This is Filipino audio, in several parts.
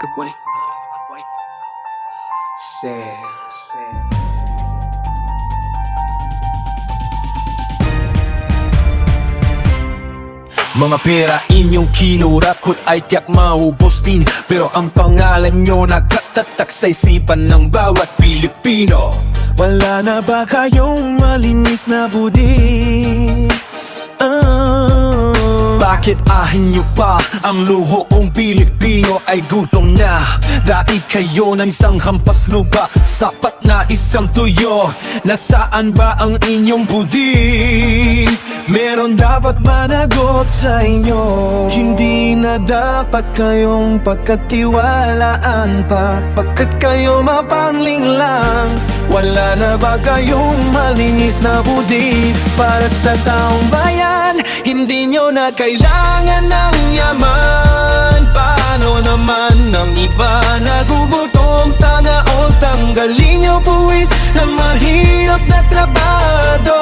Boy. Say, say. Mga pera inyong kinurakot ay tiyak maubos din Pero ang pangalan nyo nakatatak sa isipan ng bawat Pilipino Wala na ba kayong malinis na budi? Bakit ahin nyo pa ang luhoong Pilipino ay gutom na? Dahil kayo ng isang hampas lupa Sapat na isang tuyo. Nasaan ba ang inyong budi? Meron dapat managot sa inyo. Hindi na dapat kayong pagkatiwalaan pa. Pagkat kayo mapangling lang? Wala na ba kayong malinis na budi? Para sa taong bayan Hindi nyo na kailangan ng yaman. Paano naman ng iba Nagugutom sana all Tanggalin nyo buwis na mahirap na trabador.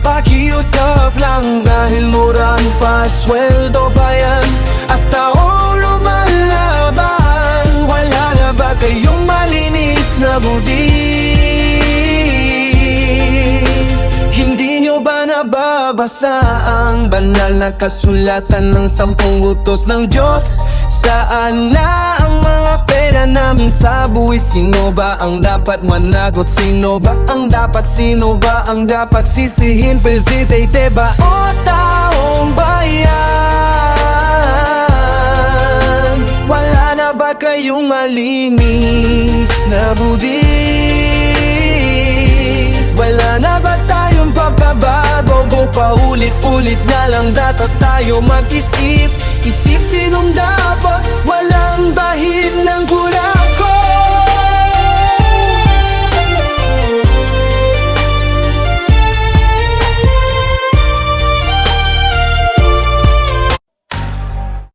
Pakiusap lang dahil murang pasweldo ba yan At taong lumalaban. Wala na ba kayong malinis na budi? Nababasa ang banal na kasulatan ng sampung utos ng Diyos? Saan na ang mga pera namin sa buwis? Sino ba ang dapat managot? Sino ba ang dapat? Sino ba ang dapat sisihin? Presidente ba o taong bayan? Wala na ba kayong malinis na budi? Wala na ba tayong pagbabago? ko paulit-ulit na lang dapat tayo mag-isip. Isip sinong dapat, walang bahid